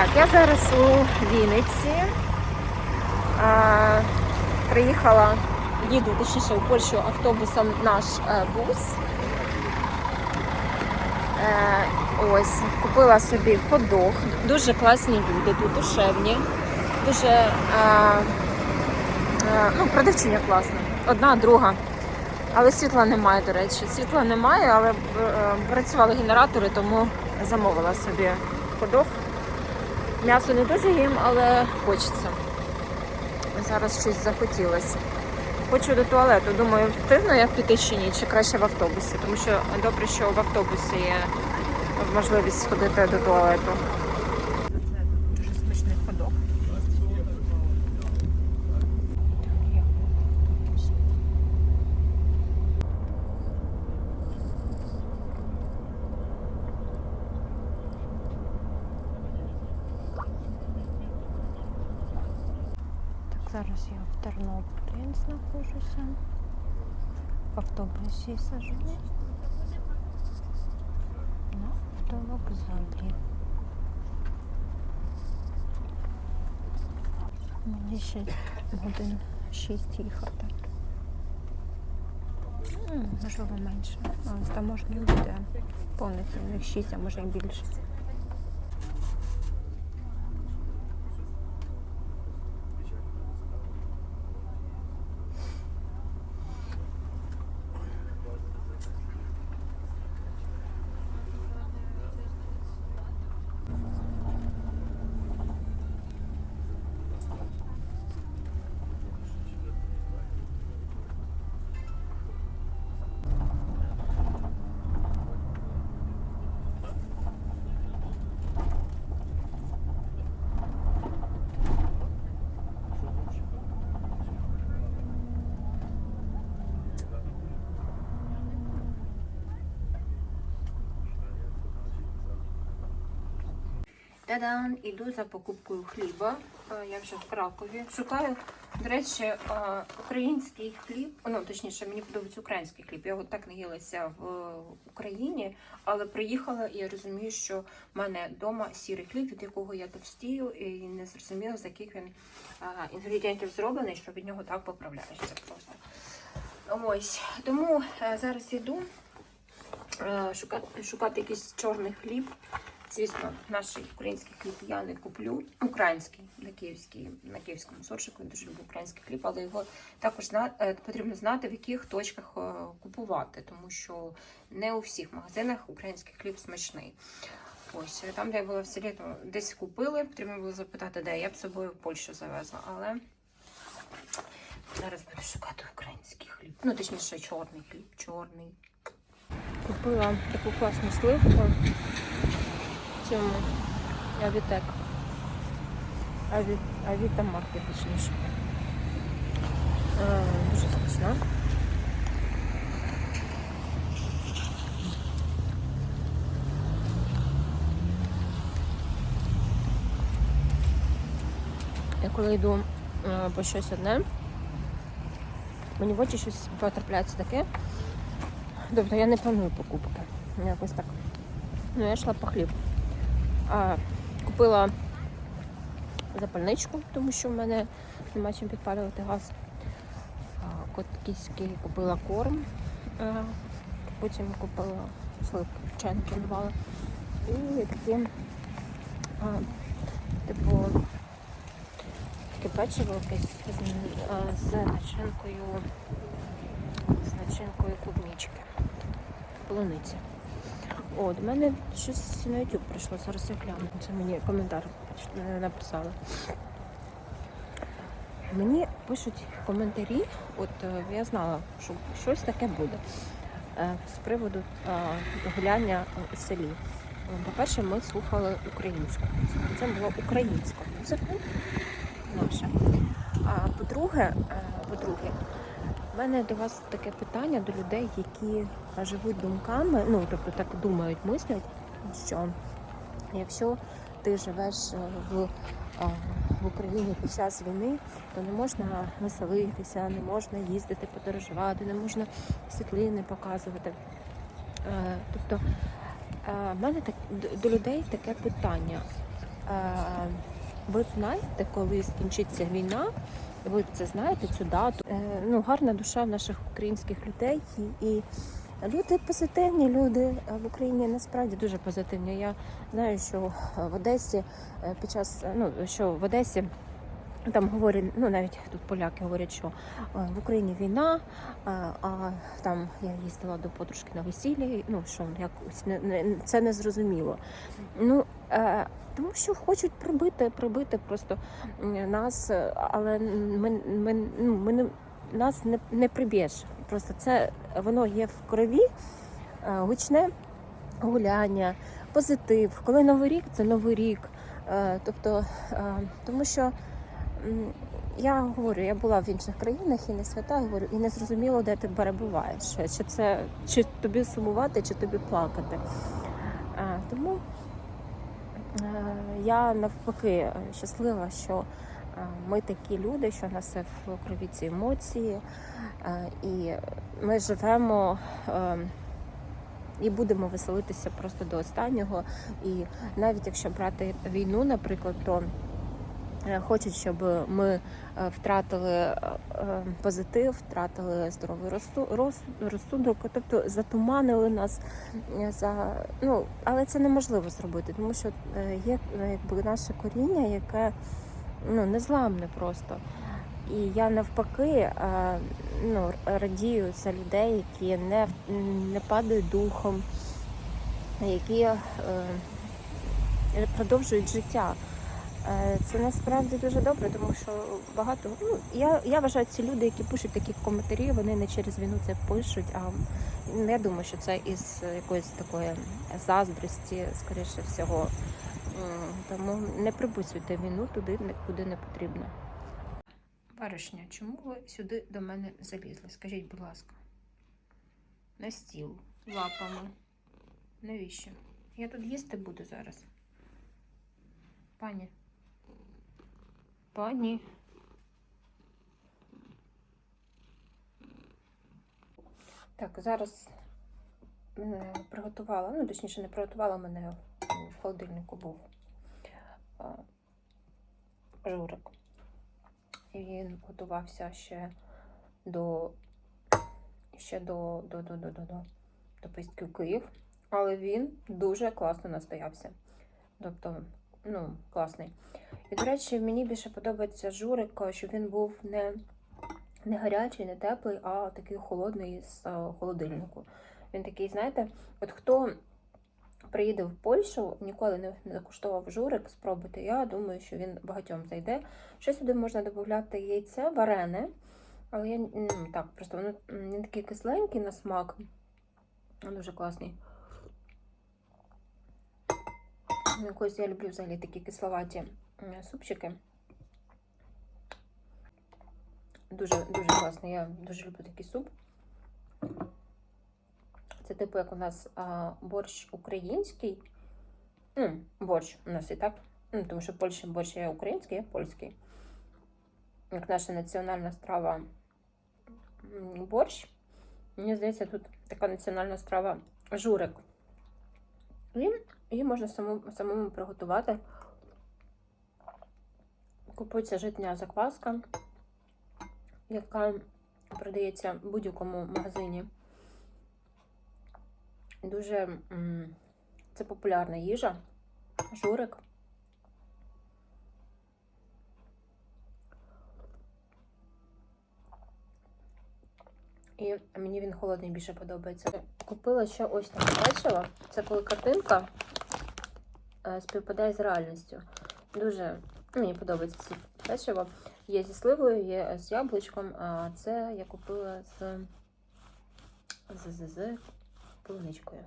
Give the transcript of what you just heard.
Так, я зараз у Вінниці. А, приїхала, їду точніше у Польщу автобусом наш е, бус. Е, ось, купила собі ходох. Дуже класні люди тут, душевні. Дуже е, е, ну, продавчиня класна. Одна, друга. Але світла немає, до речі. Світла немає, але е, працювали генератори, тому замовила собі ходох. М'ясо не дуже їм, але хочеться. Зараз щось захотілося. Хочу до туалету. Думаю, встигну я піти чи ні, чи краще в автобусі, тому що добре, що в автобусі є можливість сходити до туалету. Це дуже смачний ходок. Так, зараз я в Тернополі знаходжуся. В автобусі сажу. На автовокзалі. Мені ще годин 6 їхати. Можливо, менше. А, там можна буде повних 6, а може і більше. Та-дан, іду за покупкою хліба. Е, Я вже в Кракові. Шукаю, до речі, е, український хліб. Ну, точніше, мені подобається український хліб. Я от так наїлася в Україні, але приїхала і я розумію, що в мене вдома сірий хліб, від якого я товстію, і не зрозуміла, з яких він е, інгредієнтів зроблений, що від нього так поправляєшся просто. Ось. Тому зараз іду е, шукати, шукати якийсь чорний хліб. Звісно, наш український хліб я не куплю. Український на київський, на київському сорчику. Я дуже люблю український хліб, але його також зна, е, потрібно знати, в яких точках е, купувати, тому що не у всіх магазинах український хліб смачний. Ось е, там, де я була в селі, то десь купили, потрібно було запитати, де я б собою в Польщу завезла, але зараз буду шукати український хліб. Ну, точніше, чорний хліб, чорний. Купила таку класну сливку цьому Авітек. Аві... Авіта маркет, точніше. Е, Дуже смачна. Я коли йду е, по щось одне, мені в очі щось потрапляється таке. Тобто я не планую покупки. Якось так. Ну, я йшла по хліб. Купила запальничку, тому що в мене нема чим підпалювати газ. А, Котківський купила корм, потім купила сливки, чайники давала. І такі, а, типу, таке печиво якесь з, з начинкою, з начинкою клубнички, полуниці. О, до мене щось на YouTube прийшло, зараз я гляну. Це мені коментар е, написали. Мені пишуть коментарі, от е, я знала, що щось таке буде е, з приводу гуляння у селі. По-перше, ми слухали українську. Це було українська музика наша. А по-друге, по-друге, в мене до вас таке питання до людей, які живуть думками, ну тобто так думають, мислять, що якщо ти живеш е, в, в Україні під час війни, то не можна веселитися, не можна їздити, подорожувати, не можна світлини показувати. Е, Тобто е, в мене так до людей таке питання. Ви знаєте, коли скінчиться війна, ви це знаєте, цю дату. Е, ну, гарна душа в наших українських людей і, люди позитивні, люди е, в Україні насправді дуже позитивні. Я знаю, що в Одесі е, під час ну що в Одесі. Там говорять, ну навіть тут поляки говорять, що в Україні війна, а, там я їздила до подружки на весіллі. Ну що не це не зрозуміло. Ну тому що хочуть прибити, прибити просто нас, е, але ми, ми, ну, ми не нас не, не приб'єш. Просто це воно є в крові, е, гучне гуляння, позитив. Коли новий рік, це новий рік. Е, Тобто, е, тому що я говорю, я була в інших країнах і не свята, говорю, і не зрозуміло, де ти перебуваєш. Чи це чи тобі сумувати, чи тобі плакати. Е, Тому е, я навпаки е, щаслива, що е, ми такі люди, що в нас в крові ці емоції, е, і ми живемо. е, І будемо веселитися просто до останнього. І навіть якщо брати війну, наприклад, то е, хочуть, щоб ми е, втратили е, е, позитив, втратили здоровий розсу- розсудок, тобто затуманили нас е, за ну, але це неможливо зробити, тому що е, є е, якби наше коріння, яке ну незламне просто. І я навпаки е, ну, радію за людей, які не, не падають духом, які е, продовжують життя. Е, Це насправді дуже добре, тому що багато. Ну, я, я вважаю, ці люди, які пишуть такі коментарі, вони не через війну це пишуть, а я думаю, що це із якоїсь такої заздрості, скоріше всього. Тому не приписуйте війну туди, куди не потрібно. Баришня, чому ви сюди до мене залізли? Скажіть, будь ласка. На стіл, лапами. Навіщо? Я тут їсти буду зараз. Пані. Пані. Так, зараз мене приготувала, ну, точніше, не приготувала мене в холодильнику був а, журик. І він готувався ще до ще до, до, до, до, до, до, до поїздки в Київ. Але він дуже класно настоявся. Тобто, ну, класний. І, до речі, мені більше подобається журик, щоб він був не, не гарячий, не теплий, а такий холодний з е, холодильнику. Він такий, знаєте, от хто приїде в Польщу, ніколи не, не куштував журик, спробуйте. Я думаю, що він багатьом зайде. Ще сюди можна додати яйце, варене. Але я так, просто він такий кисленький на смак. Дуже класний. Ну, Якось я люблю взагалі такі кисловаті супчики. Дуже дуже класний. Я дуже люблю такий суп. Це типу, як у нас а, борщ український. М, борщ у нас і так. М, тому що в Польщі борщ є український, є польський. Як наша національна страва борщ. Мені здається, тут така національна страва журик. І її можна самому, самому приготувати. Купується житня закваска, яка продається в будь-якому магазині. Дуже це популярна їжа, журик. І мені він холодний більше подобається. Купила ще ось таке печиво. Це коли картинка співпадає з реальністю. Дуже мені подобається це печиво. Є зі сливою, є з яблучком, а це я купила з, з, з, з полуничкою.